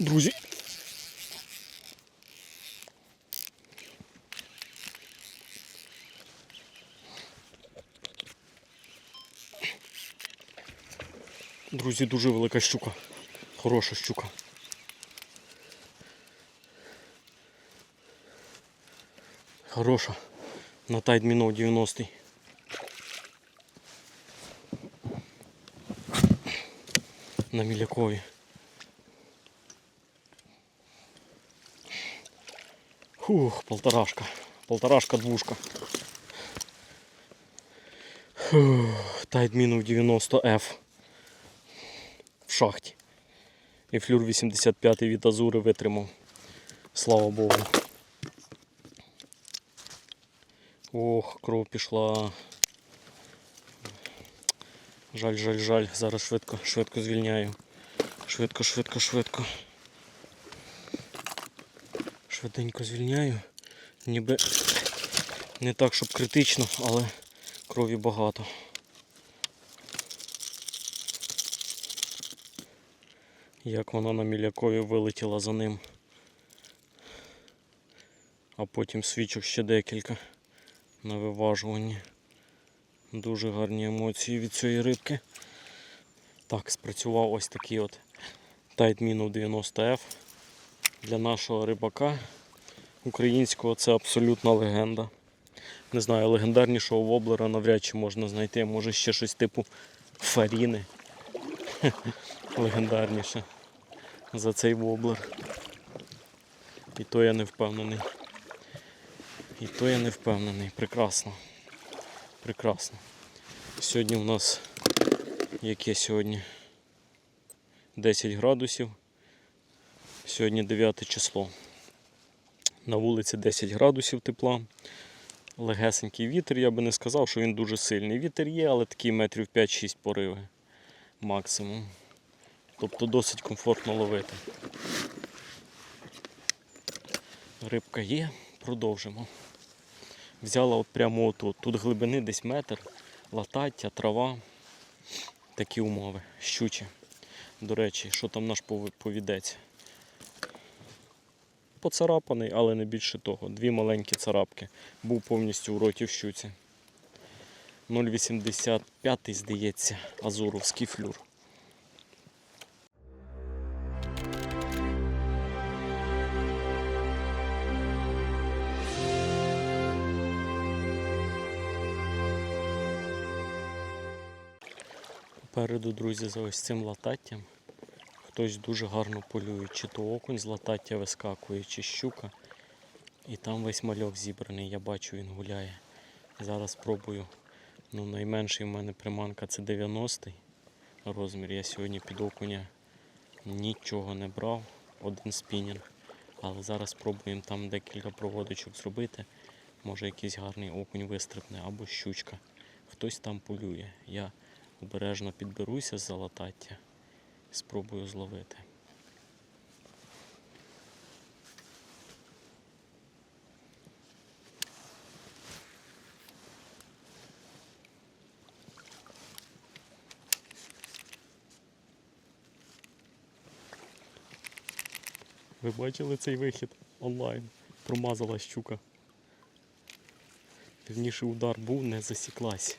Друзі. Друзі, дуже велика щука. Хороша щука. Хороша. На тайд мінов 90 На мілякові. Фух, полторашка. Полторашка, двушка. Фух, тайд 90F в шахті. І флюр 85 від Азури витримав. Слава Богу. Ох, кров пішла. Жаль, жаль, жаль. Зараз швидко, швидко звільняю. Швидко, швидко, швидко. Швиденько звільняю. Ніби не так, щоб критично, але крові багато. Як вона на мілякові вилетіла за ним. А потім свічок ще декілька на виважуванні. Дуже гарні емоції від цієї рибки. Так, спрацював ось такий от Тайтмінов 90F. Для нашого рибака українського це абсолютна легенда. Не знаю, легендарнішого воблера навряд чи можна знайти. Може ще щось типу фаріни. Легендарніше за цей воблер. І то я не впевнений. І то я не впевнений. Прекрасно. Прекрасно. Сьогодні у нас яке сьогодні? 10 градусів. Сьогодні 9 число. На вулиці 10 градусів тепла. Легесенький вітер, я би не сказав, що він дуже сильний. Вітер є, але такий метрів 5-6 пориви максимум. Тобто досить комфортно ловити. Рибка є, продовжимо. Взяла от прямо отут. Тут глибини десь метр, латаття, трава. Такі умови. Щучі. До речі, що там наш повідець? Поцарапаний, але не більше того. Дві маленькі царапки. Був повністю в роті в щуці. 0,85 здається, азуровський флюр. Попереду, друзі, за ось цим лататтям хтось дуже гарно полює. Чи то окунь з латаття вискакує, чи щука. І там весь мальок зібраний, я бачу, він гуляє. Зараз спробую. Ну, найменший в мене приманка це 90-й розмір. Я сьогодні під окуня нічого не брав, один спінінг. Але зараз спробуємо там декілька проводочок зробити. Може якийсь гарний окунь вистрибне або щучка. Хтось там полює. Я обережно підберуся з латаття і спробую зловити. Ви бачили цей вихід онлайн? Промазала щука. Вірніше удар був, не засіклась.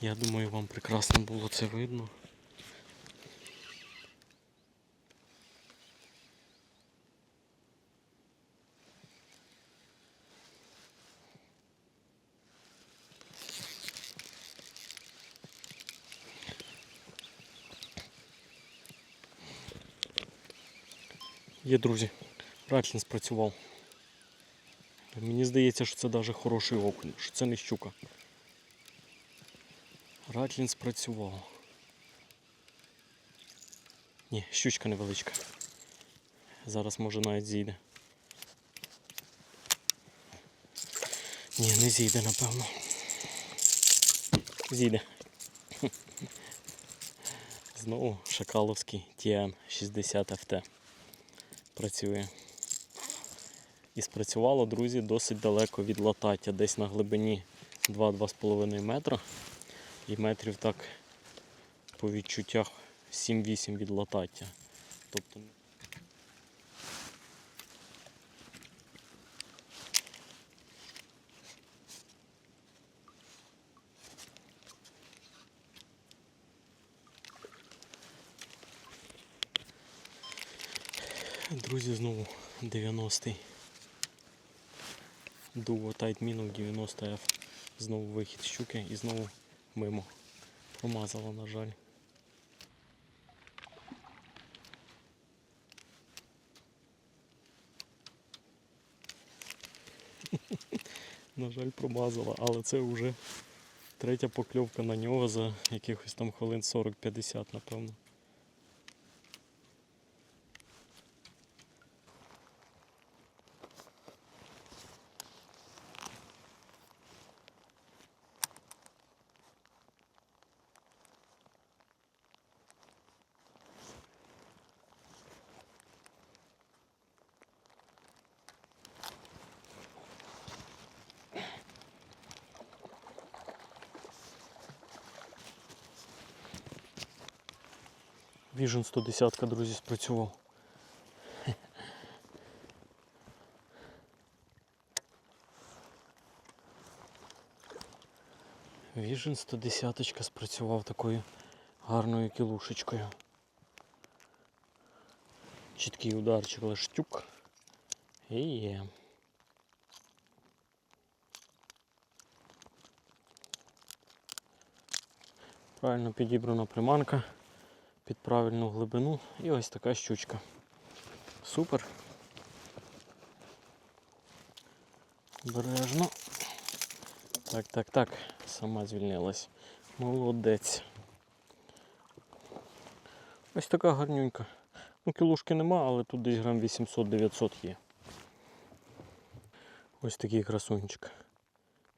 Я думаю, вам прекрасно було це видно. Є, друзі, Ратлін спрацював. Мені здається, що це навіть хороший окунь, що це не щука. Ратлін спрацював. Ні, щучка невеличка. Зараз може навіть зійде. Ні, не зійде, напевно. Зійде. Знову шакаловський TN 60 FT працює. І спрацювало, друзі, досить далеко від латаття, десь на глибині 2-2,5 метра. І метрів так по відчуттях 7-8 від латаття. Тобто Друзі, знову 90-й. Дуо Тайт Мінов 90F. Знову вихід щуки і знову мимо. Промазала, на жаль. На жаль, промазала, але це вже третя покльовка на нього за якихось там хвилин 40-50, напевно. Vision 110, друзі, спрацював. Vision 110 спрацював такою гарною кілушечкою. Чіткий ударчик лештюк. І є. Правильно підібрана приманка під правильну глибину і ось така щучка. Супер. Бережно. Так, так, так, сама звільнилась. Молодець. Ось така гарнюнька. Ну, кілушки нема, але тут десь грам 800-900 є. Ось такий красунчик.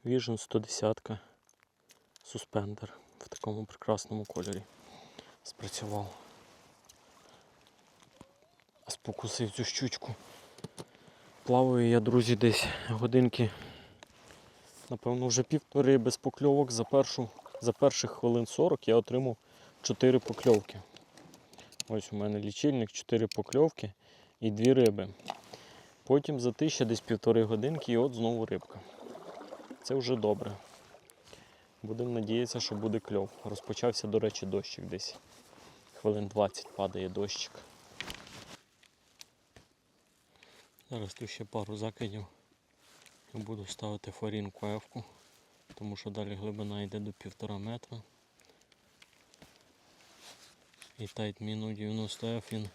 Vision 110 суспендер в такому прекрасному кольорі спрацював. Спокусив цю щучку. Плаваю я, друзі, десь годинки, напевно, вже півтори без покльовок. За першу, за перших хвилин 40 я отримав 4 покльовки. Ось у мене лічильник, 4 покльовки і 2 риби. Потім за ще десь півтори годинки і от знову рибка. Це вже добре. Будемо надіятися, що буде кльов. Розпочався, до речі, дощик десь. Хвилин 20 падає дощик. Зараз тут ще пару закидів. Буду ставити форінку F, тому що далі глибина йде до півтора метра. І тайт міну 90F він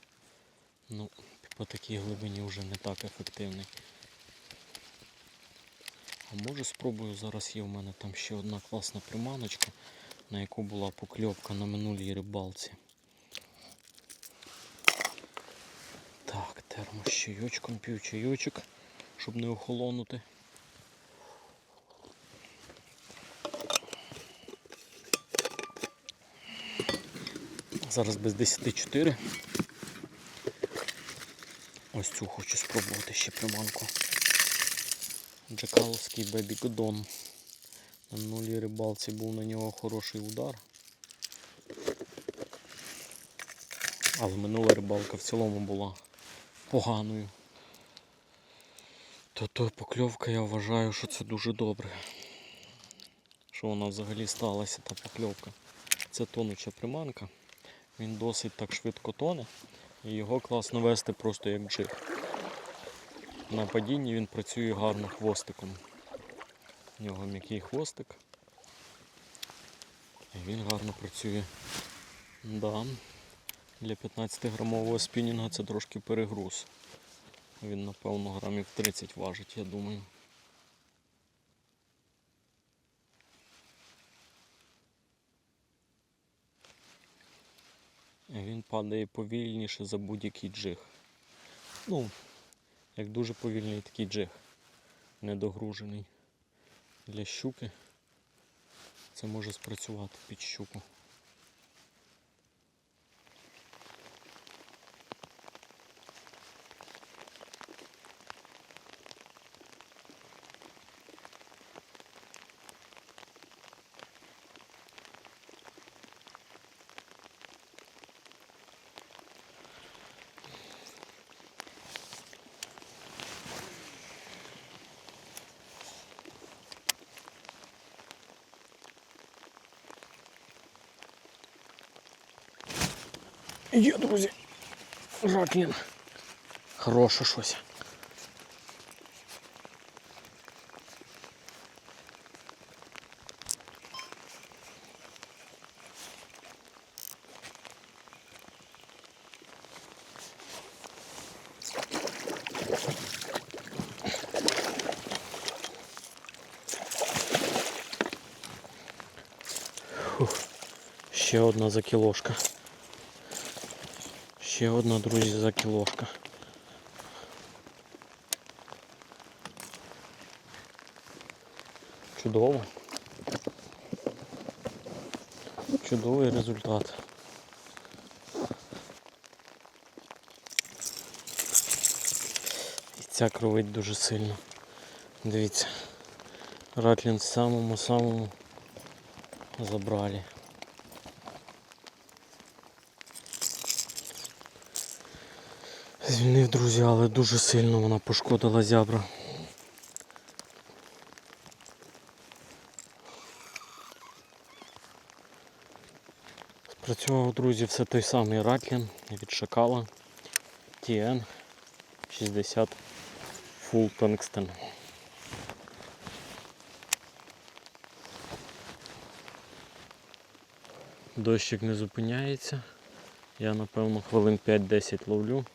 ну, по такій глибині вже не так ефективний. А може спробую, зараз є в мене там ще одна класна приманочка, на яку була покльовка на минулій рибалці. Так, чайочком, пів чайочок, щоб не охолонути. Зараз без 10-4. Ось цю хочу спробувати ще приманку. Джакаловський Бебі Годон. На минулій рибалці був на нього хороший удар. Але минула рибалка в цілому була поганою. То то покльовка я вважаю, що це дуже добре. Що вона взагалі сталася, та покльовка. Це тонуча приманка. Він досить так швидко тоне і його класно вести просто як джиг. На падінні він працює гарно хвостиком. У нього м'який хвостик. І він гарно працює. Да. Для 15-грамового спінінга це трошки перегруз. Він, напевно, грамів 30 важить, я думаю. Він падає повільніше за будь-який джиг. Ну, як дуже повільний такий джиг, недогружений. Для щуки це може спрацювати під щуку. Є, друзі. Раклін. Хороше щось. Фух. Ще одна закілошка. Ще одна, друзі, закілошка. Чудово. Чудовий результат. І ця кровить дуже сильно. Дивіться. Ратлін самому-самому забрали. Звільнив, друзі, але дуже сильно вона пошкодила зябра. Спрацював, друзі, все той самий ратлін від шакала TN 60 Full Tungsten. Дощик не зупиняється. Я напевно хвилин 5-10 ловлю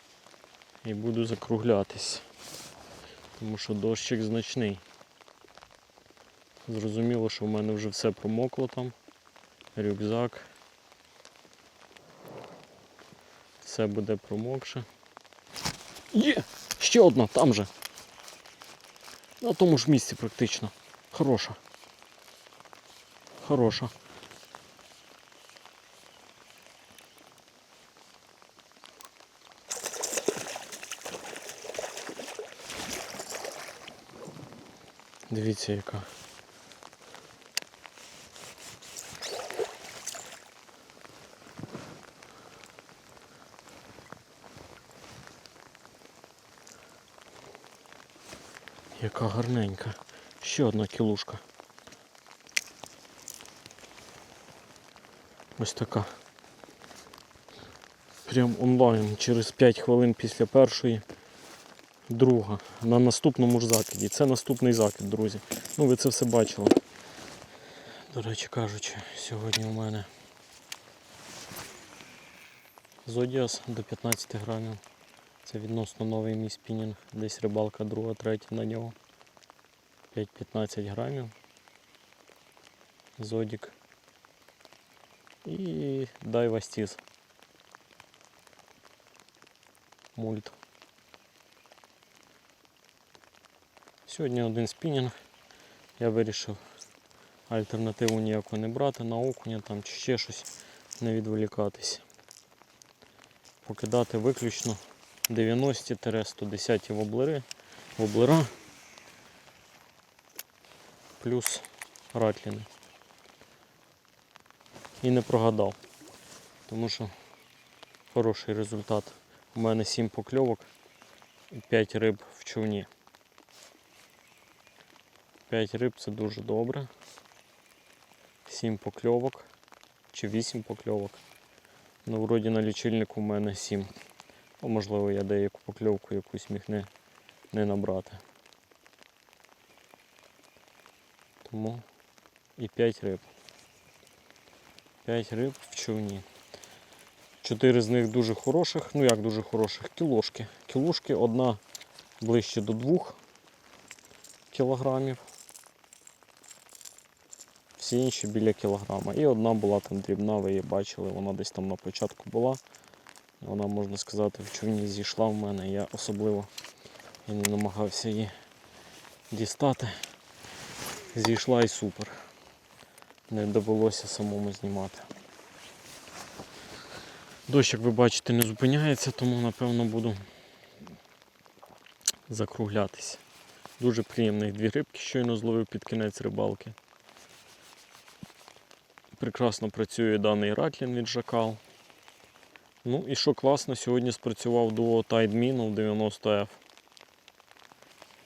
і буду закруглятись. Тому що дощик значний. Зрозуміло, що в мене вже все промокло там. Рюкзак. Все буде промокше. Є! Ще одна, там же. На тому ж місці практично. Хороша. Хороша. Дивіться яка. Яка гарненька. Ще одна кілушка. Ось така. Прям онлайн через 5 хвилин після першої друга на наступному ж закиді. Це наступний закид, друзі. Ну ви це все бачили. До речі кажучи, сьогодні у мене Зодіас до 15 грамів. Це відносно новий мій спінінг. Десь рибалка друга, третя на нього. 5-15 грамів. Зодік. І Дайва Стіз. Мульт. Сьогодні один спінінг. Я вирішив альтернативу ніяку не брати на окуня там чи ще щось не відволікатись. Покидати виключно 90-110 воблери, воблера плюс ратліни. І не прогадав, тому що хороший результат. У мене 7 покльовок і 5 риб в човні. 5 риб це дуже добре. 7 покльовок чи 8 покльовок. Ну, вроді на лічильнику в мене 7. Ну, можливо, я деяку покльовку якусь міг не, не набрати. Тому і 5 риб. 5 риб в човні. Чотири з них дуже хороших, ну як дуже хороших, кілошки. Кілошки одна ближче до 2 кілограмів. Всі інші біля кілограма. І одна була там дрібна, ви її бачили, вона десь там на початку була. Вона, можна сказати, в човні зійшла в мене. Я особливо і не намагався її дістати. Зійшла і супер. Не довелося самому знімати. Дощ, як ви бачите, не зупиняється, тому напевно буду закруглятися. Дуже приємних дві рибки щойно зловив під кінець рибалки. Прекрасно працює даний ратлін від Жакал. Ну і що класно, сьогодні спрацював дуо Tide Minnow 90F.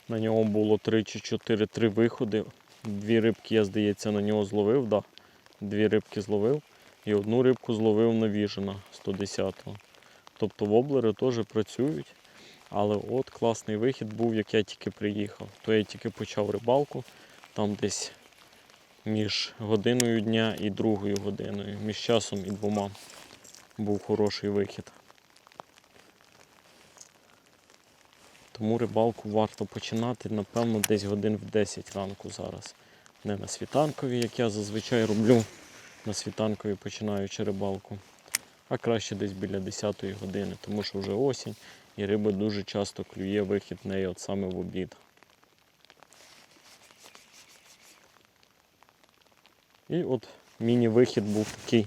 На нього було 3 чи 4 3 виходи. Дві рибки, я здається, на нього зловив, да. Дві рибки зловив. і одну рибку зловив на віжена 110-го. Тобто воблери теж працюють. Але от класний вихід був, як я тільки приїхав. То я тільки почав рибалку, там десь між годиною дня і другою годиною, між часом і двома був хороший вихід. Тому рибалку варто починати, напевно, десь годин в 10 ранку зараз. Не на світанкові, як я зазвичай роблю, на світанкові починаючи рибалку, а краще десь біля 10 години, тому що вже осінь і риба дуже часто клює вихід неї от саме в обід. І от міні-вихід був такий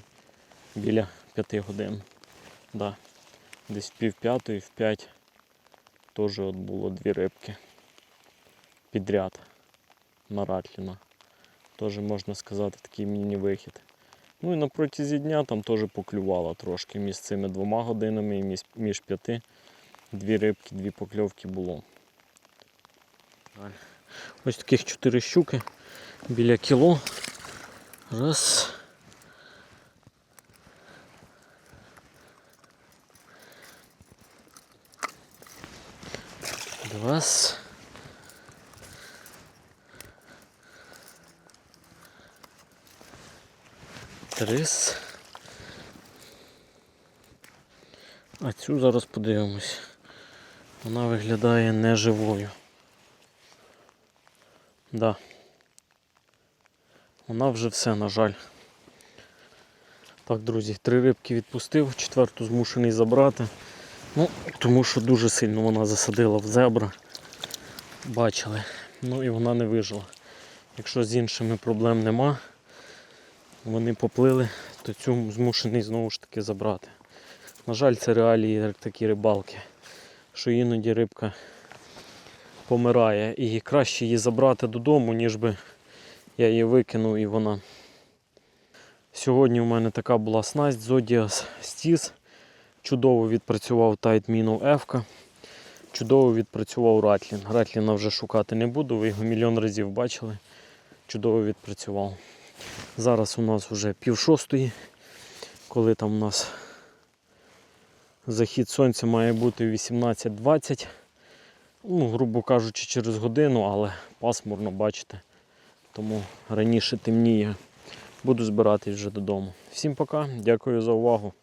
біля 5 годин. Да. Десь пів п'ятої, в п'ять теж от було дві рибки підряд на Ратліна. Теж можна сказати такий міні-вихід. Ну і на протязі дня там теж поклювало трошки між цими двома годинами і між, п'яти. Дві рибки, дві покльовки було. Ось таких чотири щуки біля кіло. Раз. Два. Три. А цю зараз подивимось. Вона виглядає неживою. Да. Вона вже все, на жаль. Так, друзі, три рибки відпустив, четверту змушений забрати. Ну, тому що дуже сильно вона засадила в зебра. Бачили. Ну і вона не вижила. Якщо з іншими проблем нема, вони поплили, то цю змушений знову ж таки забрати. На жаль, це реалії такі рибалки, що іноді рибка помирає. І краще її забрати додому, ніж би я її викинув і вона. Сьогодні у мене така була снасть Zodias Stis. Чудово відпрацював Tight Minnow F. Чудово відпрацював Ратлін. Ратліна вже шукати не буду, ви його мільйон разів бачили. Чудово відпрацював. Зараз у нас вже пів шостої, коли там у нас захід сонця має бути 18.20. Ну, грубо кажучи, через годину, але пасмурно, бачите. Тому раніше темніє. Буду збиратись вже додому. Всім пока, дякую за увагу.